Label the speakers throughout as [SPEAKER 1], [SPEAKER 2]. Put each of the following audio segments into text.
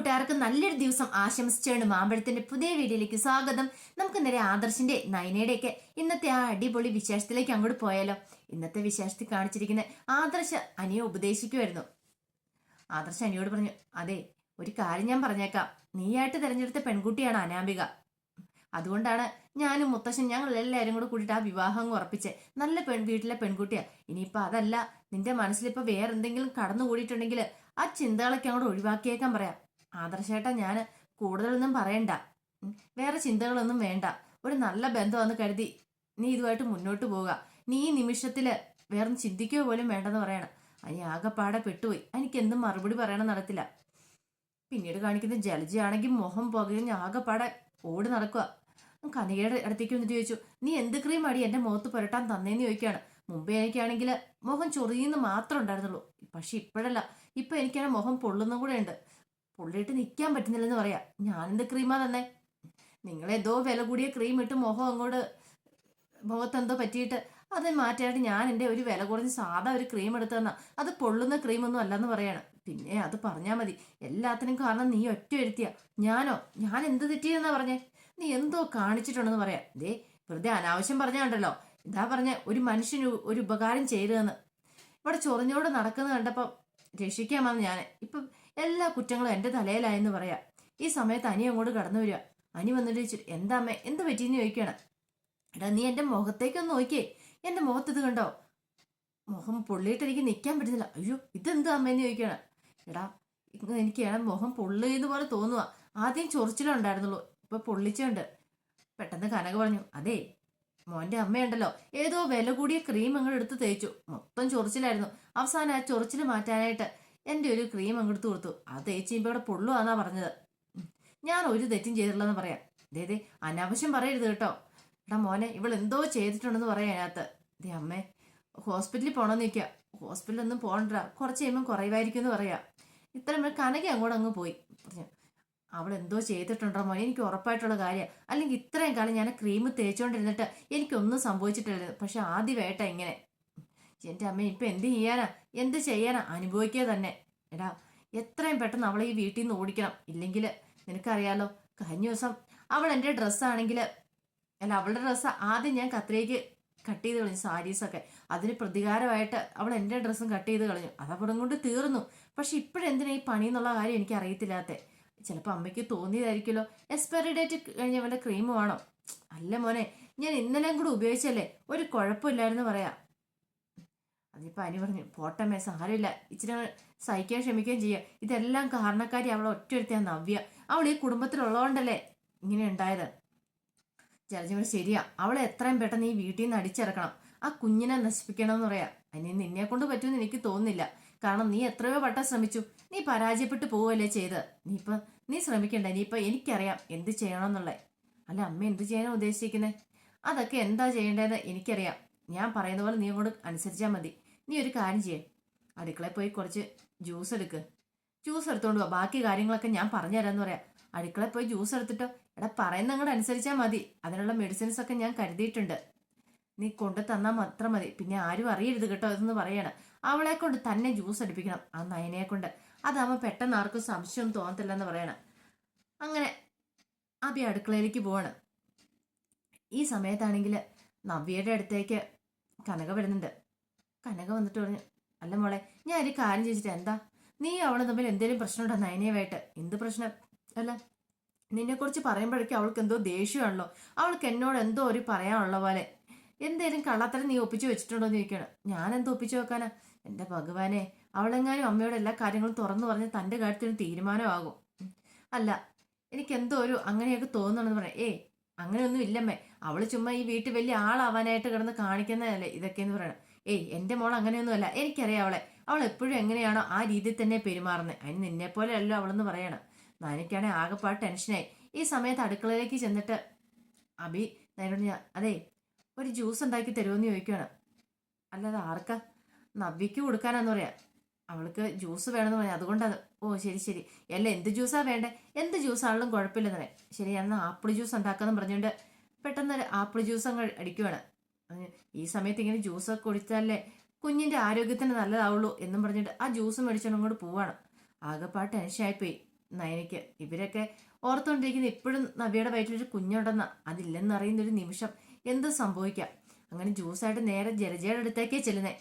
[SPEAKER 1] കൂട്ടുകാർക്ക് നല്ലൊരു ദിവസം ആശംസിച്ചുകൊണ്ട് മാമ്പഴത്തിന്റെ പുതിയ വീഡിയോയിലേക്ക് സ്വാഗതം. നമുക്ക് നേരെ ആദർശിന്റെ നയനയുടെ ഒക്കെ ഇന്നത്തെ ആ അടിപൊളി വിശേഷത്തിലേക്ക് അങ്ങോട്ട് പോയാലോ. ഇന്നത്തെ വിശേഷത്തിൽ കാണിച്ചിരിക്കുന്ന ആദർശ അനിയെ ഉപദേശിക്കുമായിരുന്നു ആദർശ അനിയോട് പറഞ്ഞു അതെ ഒരു കാര്യം ഞാൻ പറഞ്ഞേക്കാം. നീയായിട്ട് തിരഞ്ഞെടുത്ത പെൺകുട്ടിയാണ് അനാമിക. അതുകൊണ്ടാണ് ഞാനും മുത്തശ്ശൻ ഞങ്ങൾ എല്ലാവരും കൂടെ കൂടിയിട്ട് ആ വിവാഹം ഉറപ്പിച്ച്. നല്ല പെൺ വീട്ടിലെ പെൺകുട്ടിയാ. ഇനിയിപ്പോ അതല്ല നിന്റെ മനസ്സിലിപ്പോ വേറെ എന്തെങ്കിലും കടന്നു കൂടിയിട്ടുണ്ടെങ്കിൽ ആ ചിന്തകളൊക്കെ അങ്ങോട്ട് ഒഴിവാക്കിയേക്കാൻ പറയാം. ആദർശേട്ടാ ഞാൻ കൂടുതലൊന്നും പറയണ്ട. വേറെ ചിന്തകളൊന്നും വേണ്ട. ഒരു നല്ല ബന്ധമാണെന്ന് കരുതി നീ ഇതുമായിട്ട് മുന്നോട്ട് പോവുക. നീ ഈ നിമിഷത്തിൽ വേറെ ചിന്തിക്കുക പോലും വേണ്ടെന്ന് പറയണം. അനി ആകെപ്പാടെ പെട്ടുപോയി. എനിക്ക് എന്തും മറുപടി പറയണം നടത്തില്ല. പിന്നീട് കാണിക്കുന്ന ജലജയാണെങ്കിൽ മുഖം പുകഞ്ഞ് ആകെപ്പാടെ ഓടി നടക്കുക. കനികയുടെ അടുത്തേക്ക് വന്നിട്ട് ചോദിച്ചു നീ എന്ത് ക്രീം അടി എന്റെ മുഖത്ത് പുരട്ടാൻ തന്നേന്ന് ചോദിക്കുകയാണ്. മുമ്പേ എനിക്കാണെങ്കിൽ മുഖം ചൊറിയുന്ന മാത്രമേ ഉണ്ടായിരുന്നുള്ളൂ. പക്ഷെ ഇപ്പോഴല്ല. ഇപ്പൊ എനിക്കാണ് മുഖം പൊള്ളുന്ന കൂടെ ഉണ്ട്. പൊള്ളിയിട്ട് നിൽക്കാൻ പറ്റുന്നില്ലെന്ന് പറയാ. ഞാനെന്ത് ക്രീമാ തന്നെ? നിങ്ങളെന്തോ വില കൂടിയ ക്രീം ഇട്ട് മുഖം അങ്ങോട്ട് മുഖത്തെന്തോ പറ്റിയിട്ട് അത് മാറ്റായിട്ട് ഞാൻ എന്റെ ഒരു വില കുറഞ്ഞ് സാധാ ഒരു ക്രീം എടുത്തു തന്നാ. അത് പൊള്ളുന്ന ക്രീമൊന്നും അല്ലെന്ന് പറയണം. പിന്നെ അത് പറഞ്ഞാൽ മതി. എല്ലാത്തിനും കാരണം നീ ഒറ്റ എഴുത്തിയ. ഞാനോ? ഞാൻ എന്ത് തെറ്റിയെന്നാ പറഞ്ഞേ? നീ എന്തോ കാണിച്ചിട്ടുണ്ടെന്ന് പറയാം. ദേ വെറുതെ അനാവശ്യം പറഞ്ഞാണ്ടല്ലോ. ഇതാ പറഞ്ഞ ഒരു മനുഷ്യന് ഒരു ഉപകാരം ചെയ്തതെന്ന്. ഇവിടെ ചൊറിഞ്ഞോട് നടക്കുന്നത് കണ്ടപ്പം രക്ഷിക്കാമെന്ന് ഞാൻ ഇപ്പം എല്ലാ കുറ്റങ്ങളും എന്റെ തലയിലായെന്ന് പറയാം. ഈ സമയത്ത് അനി അങ്ങോട്ട് കടന്നു വരിക. അനി വന്നിട്ട് ചോദിച്ചു എന്താ അമ്മേ എന്ത് പറ്റിയെന്ന് ചോദിക്കണം എടാ നീ എന്റെ മുഖത്തേക്കൊന്ന് നോക്കിയേ. എന്റെ മുഖത്ത് ഇത് കണ്ടോ? മുഖം പൊള്ളിയിട്ട് എനിക്ക് നിൽക്കാൻ പറ്റുന്നില്ല. അയ്യോ ഇതെന്താ അമ്മേന്ന് ചോദിക്കണം എടാ എനിക്ക് മുഖം പൊള്ളിയെന്ന് പോലെ തോന്നുക ആദ്യം ചൊറിച്ചിലുണ്ടായിരുന്നുള്ളൂ ഇപ്പൊ പൊള്ളിച്ചുണ്ട് പെട്ടെന്ന് കനക പറഞ്ഞു അതെ മോന്റെ അമ്മയുണ്ടല്ലോ. ഏതോ വില കൂടിയ ക്രീം അങ്ങോട്ട് എടുത്ത് തേച്ചു. മൊത്തം ചൊറിച്ചിലായിരുന്നു. അവസാനം ആ ചൊറിച്ചിൽ മാറ്റാനായിട്ട് എന്റെ ഒരു ക്രീം അങ്ങോട്ട് കൊടുത്തു. അത് തേച്ച് ഇപ്പൊ ഇവിടെ പൊള്ളുവാന്നാ പറഞ്ഞത്. ഞാൻ ഒരു തെറ്റും ചെയ്തിട്ടില്ലെന്ന് പറയാം. ദേ അനാവശ്യം പറയരുത് കേട്ടോ. എടാ മോനെ ഇവൾ എന്തോ ചെയ്തിട്ടുണ്ടെന്ന് പറയാം അതിനകത്ത്. ദേ അമ്മേ ഹോസ്പിറ്റലിൽ പോകണമെന്ന് നിൽക്കുക ഹോസ്പിറ്റലൊന്നും പോകണ്ട. കുറച്ച് കഴിയുമ്പോൾ കുറയുമായിരിക്കും എന്ന് പറയാം. ഇത്രയും കനകി അങ്ങോട്ട് അങ്ങ് പോയി. പറഞ്ഞു അവൾ എന്തോ ചെയ്തിട്ടുണ്ടോ മോനെ? എനിക്ക് ഉറപ്പായിട്ടുള്ള കാര്യം. അല്ലെങ്കിൽ ഇത്രയും കാലം ഞാൻ ക്രീം തേച്ചുകൊണ്ടിരുന്നിട്ട് എനിക്കൊന്നും സംഭവിച്ചിട്ടില്ല. പക്ഷെ ആദ്യമായിട്ടാ ഇങ്ങനെ എന്റെ അമ്മ ഇപ്പൊ എന്ത് ചെയ്യാനാ? എന്ത് ചെയ്യാനാ? അനുഭവിക്കുക തന്നെ. എടാ എത്രയും പെട്ടെന്ന് അവളെ ഈ വീട്ടിൽ നിന്ന് ഓടിക്കണം. ഇല്ലെങ്കിൽ നിനക്കറിയാലോ കഴിഞ്ഞ ദിവസം അവൾ എന്റെ ഡ്രസ്സാണെങ്കിൽ അല്ല അവളുടെ ഡ്രസ്സ് ആദ്യം ഞാൻ കത്തിലേക്ക് കട്ട് ചെയ്ത് കളഞ്ഞു സാരീസൊക്കെ അതിന് പ്രതികാരമായിട്ട് അവൾ എന്റെ ഡ്രസ്സും കട്ട് ചെയ്ത് കളഞ്ഞു. അതവിടം കൊണ്ട് തീർന്നു. പക്ഷെ ഇപ്പോഴെന്തിനാ ഈ പണി എന്നുള്ള കാര്യം എനിക്ക് അറിയത്തില്ലാത്ത ചിലപ്പോൾ അമ്മയ്ക്ക് തോന്നിയതായിരിക്കുമല്ലോ. എക്സ്പയറി ഡേറ്റ് കഴിഞ്ഞ വല്ല ക്രീം വേണോ. അല്ല മോനെ ഞാൻ ഇന്നലെയും കൂടെ ഉപയോഗിച്ചല്ലേ ഒരു കുഴപ്പമില്ലായിരുന്നു പറയാം. അതിപ്പോൾ അനി പറഞ്ഞു പോട്ടമ്മേ സാരമില്ല. ഇച്ചിരി സഹിക്കാൻ ക്ഷമിക്കുകയും ചെയ്യുക ഇതെല്ലാം കാരണക്കാരി അവളെ ഒറ്റയൊരുത്തിയാ നവ്യ. അവൾ ഈ കുടുംബത്തിലുള്ളതുകൊണ്ടല്ലേ ഇങ്ങനെ ഉണ്ടായത്? ജലജമ ശരിയാ. അവളെ എത്രയും പെട്ടെന്ന് ഈ വീട്ടിൽ നിന്ന് അടിച്ചിറക്കണം. ആ കുഞ്ഞിനെ നശിപ്പിക്കണം എന്ന് പറയാം. അതിന് നിന്നെ കൊണ്ട് പറ്റുമെന്ന് എനിക്ക് തോന്നുന്നില്ല. കാരണം നീ എത്രയോ വട്ടം ശ്രമിച്ചു. നീ പരാജയപ്പെട്ടു പോവല്ലേ ചെയ്ത് നീ ഇപ്പൊ നീ ശ്രമിക്കണ്ട? ഇപ്പൊ എനിക്കറിയാം എന്ത് ചെയ്യണമെന്നുള്ളത്. അല്ല അമ്മ എന്ത് ചെയ്യാനാ ഉദ്ദേശിക്കുന്നത് അതൊക്കെ എന്താ ചെയ്യേണ്ടതെന്ന് എനിക്കറിയാം. ഞാൻ പറയുന്ന പോലെ നീ അങ്ങോട്ട് അനുസരിച്ചാൽ മതി. നീ ഒരു കാര്യം ചെയ്യേ. അടുക്കളയിൽ പോയി കുറച്ച് ജ്യൂസ് എടുക്ക്. ജ്യൂസ് എടുത്തോണ്ട് പോവാ ബാക്കി കാര്യങ്ങളൊക്കെ ഞാൻ പറഞ്ഞുതരാന്ന് പറയാം. അടുക്കളയിൽ പോയി ജ്യൂസ് എടുത്തിട്ടോ? എടാ പറയുന്ന അങ്ങോട്ട് അനുസരിച്ചാൽ മതി. അതിനുള്ള മെഡിസിൻസ് ഒക്കെ ഞാൻ കരുതിയിട്ടുണ്ട്. നീ കൊണ്ടു തന്നാൽ മാത്രം മതി. പിന്നെ ആരും അറിയരുത് കേട്ടോ ഇതെന്ന് പറയണം. അവളെ കൊണ്ട് തന്നെ ജ്യൂസ് അടിപ്പിക്കണം. ആ നയനയെ കൊണ്ട്. അതാവുമ്പോൾ പെട്ടെന്ന് ആർക്കും സംശയം തോന്നത്തില്ല എന്ന് പറയണം. അങ്ങനെ അബി അടുക്കളയിലേക്ക് പോവാണ്. ഈ സമയത്താണെങ്കിൽ നവ്യയുടെ അടുത്തേക്ക് കനക വരുന്നുണ്ട്. കനക വന്നിട്ട് പറഞ്ഞു അല്ല മോളെ ഞാൻ ഒരു കാര്യം ചോദിച്ചിട്ട് എന്താ? നീ അവളെ തമ്മിൽ എന്തെങ്കിലും പ്രശ്നമുണ്ടോ നയനയുമായിട്ട്? എന്ത് പ്രശ്നം? അല്ല നിന്നെക്കുറിച്ച് പറയുമ്പോഴേക്കും അവൾക്ക് എന്തോ ദേഷ്യമാണല്ലോ. അവൾക്ക് എന്നോട് എന്തോ ഒരു പറയാനുള്ള പോലെ എന്തേലും കള്ളത്തരം നീ ഒപ്പിച്ചു വെച്ചിട്ടുണ്ടോ എന്ന് ചോദിക്കണം ഞാൻ എന്തോ ഒപ്പിച്ചു വെക്കാനാ? എന്റെ ഭഗവാനെ അവളെങ്ങാനും അമ്മയോട് എല്ലാ കാര്യങ്ങളും തുറന്നു പറഞ്ഞ് തന്റെ കാര്യത്തിന് തീരുമാനമാകും. അല്ല എനിക്ക് എന്തോ ഒരു അങ്ങനെയൊക്കെ തോന്നണമെന്ന് പറയാം. ഏയ് അങ്ങനെയൊന്നും ഇല്ലമ്മേ. അവൾ ചുമ്മാ ഈ വീട്ടിൽ വലിയ ആളാവാനായിട്ട് കിടന്ന് കാണിക്കുന്നതല്ലേ ഇതൊക്കെയെന്ന് പറയണം. ഏയ് എന്റെ മോൾ അങ്ങനെയൊന്നും അല്ല. എനിക്കറിയാം അവളെ. അവൾ എപ്പോഴും എങ്ങനെയാണോ ആ രീതിയിൽ തന്നെ പെരുമാറുന്നത്. അതിന് നിന്നെ പോലെ അല്ലോ അവളെന്ന് പറയണം. എനിക്കാണെങ്കിൽ ആകെപ്പാട് ടെൻഷനായി. ഈ സമയത്ത് അടുക്കളയിലേക്ക് ചെന്നിട്ട് അബി നേരോട് ഞാൻ അതെ ഒരു ജ്യൂസ് ഉണ്ടാക്കി തരുമെന്ന് ചോദിക്കുകയാണ് അല്ലാതെ ആർക്കാ? നവ്യക്ക് കൊടുക്കാനാന്ന് പറയാം. അവൾക്ക് ജ്യൂസ് വേണമെന്ന് പറയാം. അതുകൊണ്ടത്. ഓ ശരി ശരി. അല്ല എന്ത് ജ്യൂസാ വേണ്ടേ? എന്ത് ജ്യൂസാണെങ്കിലും കുഴപ്പമില്ലെന്ന് പറയാം. ശരി ഞാൻ ആപ്പിൾ ജ്യൂസ് ഉണ്ടാക്കാന്ന് പറഞ്ഞുകൊണ്ട് പെട്ടെന്ന് ആപ്പിൾ ജ്യൂസ് അങ്ങ് അടിക്കുവാണ്. ഈ സമയത്ത് ഇങ്ങനെ ജ്യൂസ് കുടിച്ചാലേ കുഞ്ഞിന്റെ ആരോഗ്യത്തിന് നല്ലതാവുള്ളൂ എന്നും പറഞ്ഞിട്ട് ആ ജ്യൂസ് മേടിച്ചോണ്ട് അങ്ങോട്ട് പോവാണ്. ആകെപ്പാ ടെൻഷനായിപ്പോയി നയനയ്ക്ക്. ഇവരൊക്കെ ഓർത്തുകൊണ്ടിരിക്കുന്ന ഇപ്പോഴും നവ്യയുടെ വയറ്റിലൊരു കുഞ്ഞുണ്ടെന്ന. അതില്ലെന്നറിയുന്നൊരു നിമിഷം. എന്ത് സംഭവിക്കാം? അങ്ങനെ ജ്യൂസായിട്ട് നേരെ ജലജയുടെ അടുത്തേക്കേ ചെല്ലുന്നേ.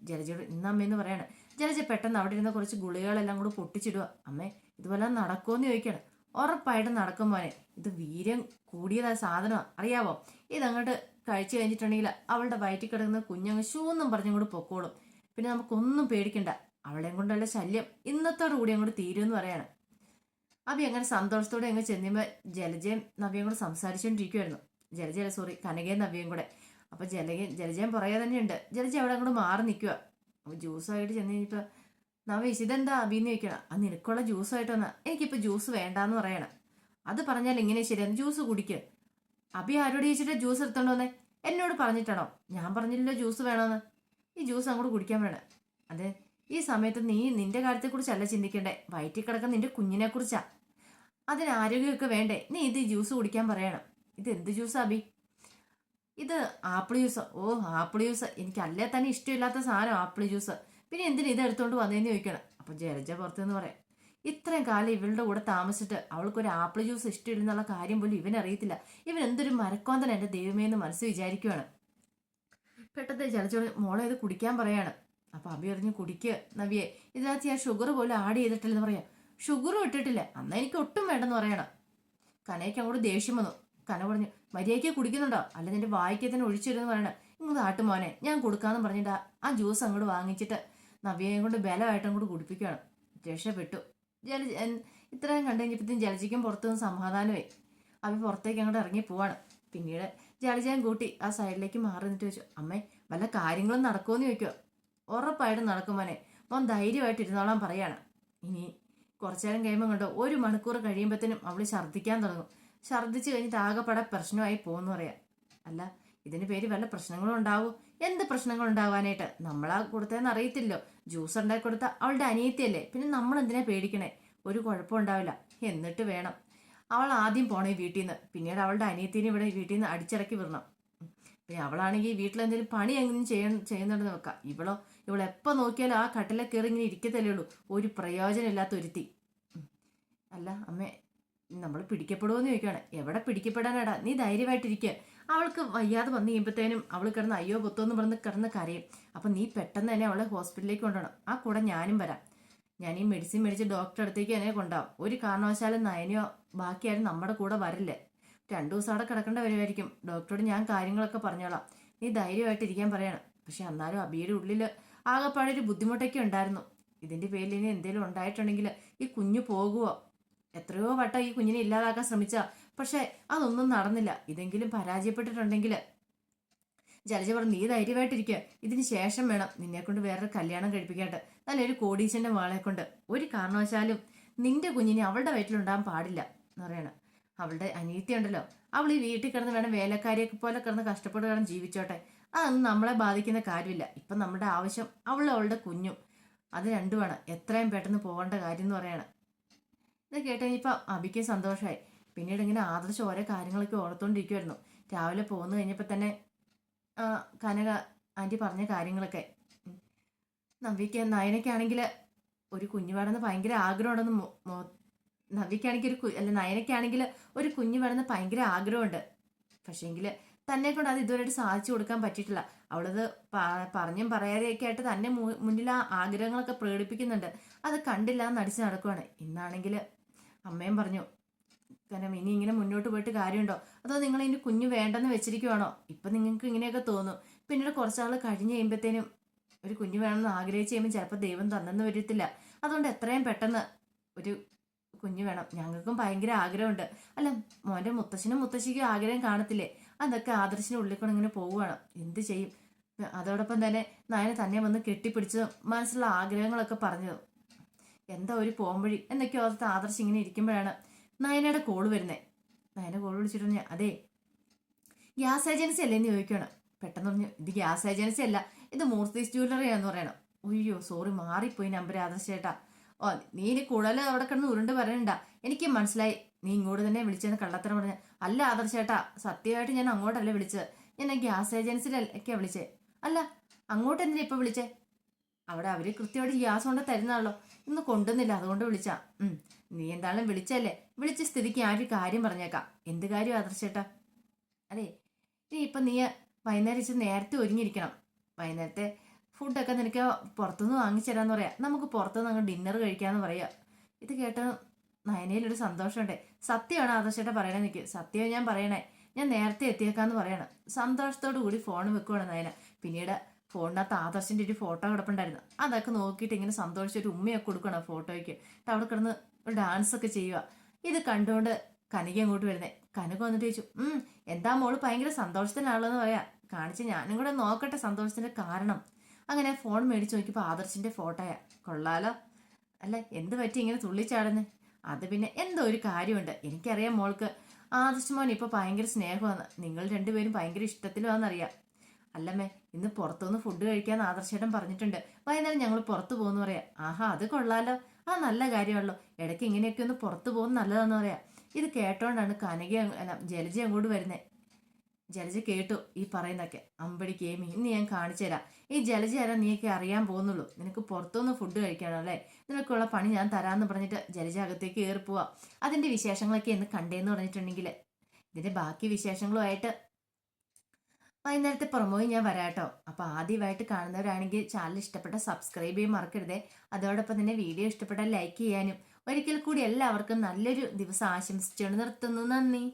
[SPEAKER 1] ജലജയോട് ഇന്ന് അമ്മയെന്ന് പറയാണ് ജലജ പെട്ടെന്ന് അവിടെ ഇരുന്ന കുറച്ച് ഗുളികകളെല്ലാം കൂടെ പൊട്ടിച്ചിടുക അമ്മേ ഇതുപോലെ നടക്കുമെന്ന് ചോദിക്കണം. ഉറപ്പായിട്ട് നടക്കും മോനെ. ഇത് വീര്യം കൂടിയതായ സാധനമാണ് അറിയാവോ? ഇതങ്ങോട്ട് കഴിച്ചു കഴിഞ്ഞിട്ടുണ്ടെങ്കിൽ അവളുടെ വയറ്റിൽ കിടക്കുന്ന കുഞ്ഞങ്ങ് ഷൂന്നും പറഞ്ഞങ്ങോട്ട് പൊക്കോളും. പിന്നെ നമുക്കൊന്നും പേടിക്കണ്ട. അവളെയും കൊണ്ടുള്ള ശല്യം. ഇന്നത്തോടു കൂടി അങ്ങോട്ട് തീരുമെന്ന് പറയാണ്. അഭി അങ്ങനെ സന്തോഷത്തോടെ അങ്ങ് ചെന്നുമ്പോൾ ജലജയും നവിയും കൂടെ സംസാരിച്ചുകൊണ്ടിരിക്കുമായിരുന്നു ജലജല സോറി കനകയും നവ്യയും കൂടെ. അപ്പൊ ജലജൻ ജലജയം പുറകെ തന്നെയുണ്ട്. ജലജ അവിടെ അങ്ങോട്ട് മാറി നിൽക്കുക അപ്പൊ ജ്യൂസായിട്ട് ചെന്ന് കഴിഞ്ഞപ്പോൾ നവേശ് ഇതെന്താ അഭിന്ന് ചോദിക്കണം? ആ നിനക്കുള്ള ജ്യൂസായിട്ട് വന്ന. എനിക്കിപ്പോൾ ജ്യൂസ് വേണ്ടാന്ന് പറയണം. അത് പറഞ്ഞാൽ എങ്ങനെ ശരിയാണ് ജ്യൂസ് കുടിക്ക്. അഭി ആരോട് ചോദിച്ചിട്ട് ജ്യൂസ് എടുത്തോണ്ട് വന്നേ? എന്നോട് പറഞ്ഞിട്ടാണോ? ഞാൻ പറഞ്ഞില്ലല്ലോ ജ്യൂസ് വേണമെന്ന് ഈ ജ്യൂസ് അങ്ങോട്ട് കുടിക്കാൻ വേണം അതെ ഈ സമയത്ത് നീ നിന്റെ കാര്യത്തെക്കുറിച്ചല്ല ചിന്തിക്കണ്ടേ? വയറ്റിൽ കിടക്കുന്ന നിന്റെ കുഞ്ഞിനെ കുറിച്ചാ അതിന് ആരോഗ്യമൊക്കെ വേണ്ടേ? നീ ഇത് ജ്യൂസ് കുടിക്കാൻ പറയണം. ഇത് എന്ത് ജ്യൂസാ അബി ഇത് ആപ്പിൾ ജ്യൂസ്. ഓ ആപ്പിൾ ജ്യൂസ്. എനിക്ക് അല്ലേ തന്നെ ഇഷ്ടമില്ലാത്ത സാധനം ആപ്പിൾ ജ്യൂസ്. പിന്നെ എന്തിനാ ഇത് എടുത്തുകൊണ്ട് വന്നതെന്ന് ചോദിക്കണം. അപ്പം ജലജ പുറത്തുനിന്ന് പറയാം. ഇത്രയും കാലം ഇവളുടെ കൂടെ താമസിച്ചിട്ട് അവൾക്കൊരു ആപ്പിൾ ജ്യൂസ് ഇഷ്ടമില്ലെന്നുള്ള കാര്യം പോലും ഇവനറിയത്തില്ല ഇവൻ എന്തൊരു മരക്കോന്തൻ എന്റെ ദൈവമേ എന്ന് മനസ്സ് വിചാരിക്കുവാണ്. പെട്ടെന്ന് ജലജോട് മോളെ ഇത് കുടിക്കാൻ പറയാണ്. അപ്പം അബി പറഞ്ഞു കുടിക്ക് നവിയെ. ഇതിനകത്ത് ഞാൻ ഷുഗർ പോലും ആഡ് ചെയ്തിട്ടില്ലെന്ന് പറയാം. ഷുഗറും ഇട്ടിട്ടില്ല. അന്ന് എനിക്ക് ഒട്ടും വേണ്ടെന്ന് പറയണം. കനയ്ക്ക് അങ്ങോട്ട് ദേഷ്യം വന്നു. കന പറഞ്ഞു മര്യാദയ്ക്ക് കുടിക്കുന്നുണ്ടോ? അല്ല നിന്റെ വായിക്ക് തന്നെ ഒഴിച്ചിരുന്ന് പറയണേ. ഇങ്ങോട്ട് ആട്ടു മോനെ ഞാൻ കൊടുക്കാന്ന് പറഞ്ഞിട്ട് ആ- ജ്യൂസ് അങ്ങോട്ട് വാങ്ങിച്ചിട്ട് നവ്യയും കൊണ്ട് ബലമായിട്ട് അങ്ങോട്ട് കുടിപ്പിക്കുകയാണ്. രക്ഷപ്പെട്ടു. ജല ഇത്രയും കണ്ടു കഴിഞ്ഞപ്പോഴത്തേക്കും ജലജിക്കും പുറത്തുനിന്ന് സമാധാനമായി. അവ പുറത്തേക്ക് അങ്ങോട്ട് ഇറങ്ങി പോവാണ്. പിന്നീട് ജലജയം കൂട്ടി ആ സൈഡിലേക്ക് മാറി നിന്നിട്ട് വെച്ചു അമ്മേ വല്ല കാര്യങ്ങളും നടക്കുമെന്ന് ചോദിക്കുമോ ഉറപ്പായിട്ടും നടക്കും മോനെ. മോൻ ധൈര്യമായിട്ട് ഇരുന്നോളാൻ പറയാണ്. ഇനി കുറച്ചു നേരം കഴിയുമ്പോൾ കണ്ടോ ഒരു മണിക്കൂർ കഴിയുമ്പോഴത്തേനും അവൾ ഛർദ്ദിക്കാൻ തുടങ്ങും. ഛർദ്ദിച്ച് കഴിഞ്ഞിട്ട് ആകെപ്പാടെ പ്രശ്നമായി പോകുന്നു പറയാം. അല്ല ഇതിന് പേര് വല്ല പ്രശ്നങ്ങളും ഉണ്ടാവും? എന്ത് പ്രശ്നങ്ങൾ ഉണ്ടാവാനായിട്ട്? നമ്മളാ കൊടുത്തതെന്ന് അറിയത്തില്ലോ ജ്യൂസ് ഉണ്ടാക്കി കൊടുത്ത അവളുടെ അനിയത്തിയല്ലേ? പിന്നെ നമ്മൾ എന്തിനാ പേടിക്കണേ? ഒരു കുഴപ്പം ഉണ്ടാവില്ല. എന്നിട്ട് വേണം. അവൾ ആദ്യം പോണേ വീട്ടിൽ നിന്ന് പിന്നീട് അവളുടെ അനിയത്തിനെ ഇവിടെ വീട്ടിൽ നിന്ന് അടിച്ചിറക്കി വിടണം. പിന്നെ അവളാണെങ്കിൽ വീട്ടിലെന്തെങ്കിലും പണി എങ്ങനെ ചെയ്യ ചെയ്യുന്നുണ്ടെന്ന് വെക്കാം. ഇവളോ ഇവളെപ്പോൾ നോക്കിയാലും ആ കട്ടിലെ കയറി ഇങ്ങനെ ഇരിക്കത്തല്ലേ ഉള്ളൂ. ഒരു പ്രയോജനമില്ലാത്ത ഒരുത്തി. അല്ല അമ്മേ നമ്മൾ പിടിക്കപ്പെടുമോന്ന് ചോദിക്കുകയാണ് എവിടെ പിടിക്കപ്പെടാനാടാ? നീ ധൈര്യമായിട്ടിരിക്കുക അവൾക്ക് വയ്യാതെ വന്നു കഴിയുമ്പോഴത്തേനും അവൾ കിടന്ന് അയ്യോ പൊത്തോന്ന് പറഞ്ഞ് കിടന്ന് കരയും. അപ്പം നീ പെട്ടെന്ന് തന്നെ അവളെ ഹോസ്പിറ്റലിലേക്ക് കൊണ്ടുപോകണം ആ കൂടെ ഞാനും വരാം. ഞാൻ ഈ മെഡിസിൻ മേടിച്ച് ഡോക്ടറെ അടുത്തേക്ക് തന്നെ കൊണ്ടാവും ഒരു കാരണവശാലും നയനയോ ബാക്കിയാരും നമ്മുടെ കൂടെ വരില്ലേ. രണ്ടു ദിവസം അവിടെ കിടക്കേണ്ട വരുമായിരിക്കും ഡോക്ടറോട് ഞാൻ കാര്യങ്ങളൊക്കെ പറഞ്ഞോളാം. നീ ധൈര്യമായിട്ട് ഇരിക്കാൻ പറയണം. പക്ഷെ എന്നാലും അബിയുടെ ഉള്ളിൽ ആകെപ്പാടെ ഒരു ബുദ്ധിമുട്ടൊക്കെ ഉണ്ടായിരുന്നു. ഇതിന്റെ പേരിൽ ഇനി എന്തെങ്കിലും ഉണ്ടായിട്ടുണ്ടെങ്കിൽ ഈ കുഞ്ഞു പോകുമോ എത്രയോ വട്ടം ഈ കുഞ്ഞിനെ ഇല്ലാതാക്കാൻ ശ്രമിച്ച പക്ഷേ അതൊന്നും നടന്നില്ല. ഇതെങ്കിലും പരാജയപ്പെട്ടിട്ടുണ്ടെങ്കിൽ ജലജ പറഞ്ഞു നീ ധൈര്യമായിട്ടിരിക്കുക ഇതിന് ശേഷം വേണം നിന്നെക്കൊണ്ട് വേറൊരു കല്യാണം കഴിപ്പിക്കാട്ട് നല്ലൊരു കോടീശന്റെ വാളെ കൊണ്ട്. ഒരു കാരണവശാലും നിന്റെ കുഞ്ഞിനെ അവളുടെ വയറ്റിലുണ്ടാകാൻ പാടില്ല എന്ന് പറയണം. അവളുടെ അനീതി ഉണ്ടല്ലോ അവൾ ഈ വീട്ടിൽ കിടന്ന് വേണം വേലക്കാരിയൊക്കെ പോലെ കിടന്ന് കഷ്ടപ്പെടുകയാണ് ജീവിച്ചോട്ടെ. അതൊന്നും നമ്മളെ ബാധിക്കുന്ന കാര്യമില്ല. ഇപ്പം നമ്മുടെ ആവശ്യം അവളും അവളുടെ കുഞ്ഞും. അത് രണ്ടുമാണ്. എത്രയും പെട്ടെന്ന് പോകേണ്ട കാര്യം എന്ന് പറയണം. ഇത് കേട്ട് കഴിഞ്ഞപ്പോൾ അബിക്ക് സന്തോഷമായി പിന്നീട് ഇങ്ങനെ ആദർശം ഓരോ കാര്യങ്ങളൊക്കെ ഓർത്തുകൊണ്ടിരിക്കുമായിരുന്നു രാവിലെ പോന്നു കഴിഞ്ഞപ്പോൾ തന്നെ കനക ആന്റി പറഞ്ഞ കാര്യങ്ങളൊക്കെ. നവ്യയ്ക്ക് നയനയ്ക്കാണെങ്കിൽ ഒരു കുഞ്ഞു വേണമെന്ന് ഭയങ്കര ആഗ്രഹമുണ്ടെന്ന് നവ്യക്കാണെങ്കിൽ ഒരു അല്ല നയനയ്ക്കാണെങ്കിൽ ഒരു കുഞ്ഞു വേണമെന്ന് ഭയങ്കര ആഗ്രഹമുണ്ട്. പക്ഷേങ്കിൽ തന്നെ കൊണ്ട് അത് ഇതുവരെയായിട്ട് സാധിച്ചു കൊടുക്കാൻ പറ്റിയിട്ടില്ല. അവളത് പറഞ്ഞും പറയാതെയൊക്കെ ആയിട്ട് തന്നെ മുന്നിൽ ആ ആഗ്രഹങ്ങളൊക്കെ പ്രകടിപ്പിക്കുന്നുണ്ട്. അത് കണ്ടില്ല എന്ന് അടിച്ച് നടക്കുവാണ്. ഇന്നാണെങ്കിൽ അമ്മയും പറഞ്ഞു കാരണം ഇനി ഇങ്ങനെ മുന്നോട്ട് പോയിട്ട് കാര്യമുണ്ടോ? അതോ നിങ്ങൾ ഇനി കുഞ്ഞു വേണ്ടെന്ന് വെച്ചിരിക്കുവാണോ? ഇപ്പൊ നിങ്ങൾക്ക് ഇങ്ങനെയൊക്കെ തോന്നും. പിന്നീട് കുറച്ചാൾ കഴിഞ്ഞ് കഴിയുമ്പോഴത്തേനും ഒരു കുഞ്ഞു വേണമെന്ന് ആഗ്രഹിച്ച് കഴിയുമ്പോൾ ചിലപ്പോൾ ദൈവം തന്നെന്ന് വരത്തില്ല. അതുകൊണ്ട് എത്രയും പെട്ടെന്ന് ഒരു കുഞ്ഞു വേണം. ഞങ്ങൾക്കും ഭയങ്കര ആഗ്രഹമുണ്ട്. അല്ല മോന്റെ മുത്തശ്ശനും മുത്തശ്ശിക്കും ആഗ്രഹം കാണത്തില്ലേ? അതൊക്കെ ആദർശിനെ ഉള്ളിൽ കൂടെ ഇങ്ങനെ പോവുകയാണ്. എന്ത് ചെയ്യും? അതോടൊപ്പം തന്നെ നായനെ തന്നെ വന്ന് കെട്ടിപ്പിടിച്ചതും മനസ്സിലുള്ള ആഗ്രഹങ്ങളൊക്കെ പറഞ്ഞതും എന്താ ഒരു പോംവഴി? എന്നൊക്കെയോ ഓർത്ത് ആദർശ് ഇങ്ങനെ ഇരിക്കുമ്പോഴാണ് നയനയുടെ കോൾ വരുന്നത് നയന കോൾ വിളിച്ചിട്ട് അതെ ഗ്യാസ് ഏജൻസി അല്ലേ? എന്ന് ചോദിക്കുകയാണ് പെട്ടെന്ന് പറഞ്ഞു ഇത് ഗ്യാസ് ഏജൻസി അല്ല ഇത് മൂർത്തീസ് ജ്വല്ലറിയാന്ന് പറയണം. അയ്യോ സോറി മാറിപ്പോയി നമ്പർ ആദർശ് ചേട്ടാ. ഓ നീ ഇനി കൂടുതൽ അവിടെ കിടന്ന് ഉരുണ്ട് പറയണ്ട. എനിക്ക് മനസ്സിലായി. നീ ഇങ്ങോട്ട് തന്നെ വിളിച്ചെന്ന് കള്ളത്തരം പറഞ്ഞ അല്ല ആദർശ് ചേട്ടാ സത്യമായിട്ട് ഞാൻ അങ്ങോട്ടല്ല വിളിച്ചത്. ഞാൻ ഗ്യാസ് ഏജൻസിയിലൊക്കെയാണ് വിളിച്ചേ? അല്ല അങ്ങോട്ട് എന്തിനാ ഇപ്പൊ വിളിച്ചേ? അവിടെ അവർ കൃത്യമായിട്ട് ഗ്യാസ് കൊണ്ട് തരുന്നാണല്ലോ. ഇന്ന് കൊണ്ടുവന്നില്ല അതുകൊണ്ട് വിളിച്ചാ. ഉം നീ എന്തായാലും വിളിച്ചല്ലേ? വിളിച്ച സ്ഥിതിക്ക് ആ ഒരു കാര്യം പറഞ്ഞേക്കാം. എന്ത് കാര്യം ആദർശേട്ടാ? അതെ നീ ഇപ്പൊ നീ വൈകുന്നേരം ഇച്ചിരി നേരത്തെ ഒരുങ്ങിയിരിക്കണം. വൈകുന്നേരത്തെ ഫുഡൊക്കെ നിനക്ക് പുറത്തുനിന്ന് വാങ്ങിച്ചരാന്ന് പറയാ. നമുക്ക് പുറത്തുനിന്ന് അങ്ങ് ഡിന്നർ കഴിക്കാന്ന് പറയാ. ഇത് കേട്ട നയനയിലൊരു സന്തോഷമുണ്ട്. സത്യമാണ് ആദർശേട്ട പറയണേ നിൽക്ക് സത്യം ഞാൻ പറയണേ. ഞാൻ നേരത്തെ എത്തിയേക്കാന്ന് പറയണം. സന്തോഷത്തോടു കൂടി ഫോൺ വെക്കുവാണ് നയന. പിന്നീട് ഫോണിനകത്ത് ആദർശിന്റെ ഒരു ഫോട്ടോ കിടപ്പുണ്ടായിരുന്നു. അതൊക്കെ നോക്കിയിട്ട് ഇങ്ങനെ സന്തോഷിച്ചൊരു ഉമ്മയൊക്കെ കൊടുക്കണം ഫോട്ടോയ്ക്ക്? എന്നിട്ട് അവിടെ കിടന്ന് ഒരു ഡാൻസ് ഒക്കെ ചെയ്യുക ഇത് കണ്ടുകൊണ്ട് കനിക അങ്ങോട്ട് വരുന്നേ. കനക വന്നിട്ട് ചോദിച്ചു ഉം എന്താ മോൾ ഭയങ്കര സന്തോഷത്തിലാണല്ലോ എന്ന് പറയാ. കാണിച്ച് ഞാനും കൂടെ നോക്കട്ടെ സന്തോഷത്തിന്റെ കാരണം. അങ്ങനെ ഫോൺ മേടിച്ച് നോക്കിയപ്പോൾ ആദർശിന്റെ ഫോട്ടോയാ. കൊള്ളാലോ. അല്ല എന്ത് പറ്റി ഇങ്ങനെ തുള്ളിച്ചാടുന്നേ? അത് പിന്നെ എന്തോ ഒരു കാര്യമുണ്ട്. എനിക്കറിയാം മോൾക്ക്. ആദർശ് മോൻ ഇപ്പൊ ഭയങ്കര സ്നേഹമാണ് നിങ്ങൾ രണ്ടുപേരും ഭയങ്കര ഇഷ്ടത്തിലാണെന്നറിയാം അല്ലമ്മേ ഇന്ന് പുറത്തുനിന്ന് ഫുഡ് കഴിക്കാൻ ആദർശേട്ടൻ പറഞ്ഞിട്ടുണ്ട്. വൈകുന്നേരം ഞങ്ങൾ പുറത്തു പോകുന്നു പറയാം. ആഹാ അത് കൊള്ളാലോ. ആ നല്ല കാര്യമാണല്ലോ. ഇടയ്ക്ക് ഇങ്ങനെയൊക്കെ ഒന്ന് പുറത്തു പോകുന്ന നല്ലതാന്ന് പറയാം. ഇത് കേട്ടോണ്ടാണ് കനക അല്ല ജലജ അങ്ങോട്ട് വരുന്നത് ജലജ കേട്ടു ഈ പറയുന്നൊക്കെ അമ്പടി കേമി ഇന്ന് ഞാൻ കാണിച്ചു തരാം. ഈ ജലജ ആരാ നീയൊക്കെ അറിയാൻ പോകുന്നുള്ളൂ. നിനക്ക് പുറത്തുനിന്ന് ഫുഡ് കഴിക്കണം അല്ലേ? നിനക്കുള്ള പണി ഞാൻ തരാമെന്ന് പറഞ്ഞിട്ട് ജലജ അകത്തേക്ക് കയറി പോവാം അതിന്റെ വിശേഷങ്ങളൊക്കെ എന്ന് കണ്ടേന്ന് പറഞ്ഞിട്ടുണ്ടെങ്കിൽ ഇതിന്റെ ബാക്കി വിശേഷങ്ങളുമായിട്ട് വൈകുന്നേരത്തെ പ്രൊമോയും ഞാൻ വരാട്ടോ അപ്പൊ ആദ്യമായിട്ട് കാണുന്നവരാണെങ്കിൽ ചാനൽ ഇഷ്ടപ്പെട്ട സബ്സ്ക്രൈബ് ചെയ്യാൻ മറക്കരുതേ. അതോടൊപ്പം തന്നെ വീഡിയോ ഇഷ്ടപ്പെട്ടാൽ ലൈക്ക് ചെയ്യാനും. ഒരിക്കൽ കൂടി എല്ലാവർക്കും നല്ലൊരു ദിവസം ആശംസിച്ചുകൊണ്ട് നിർത്തുന്നു. നന്ദി.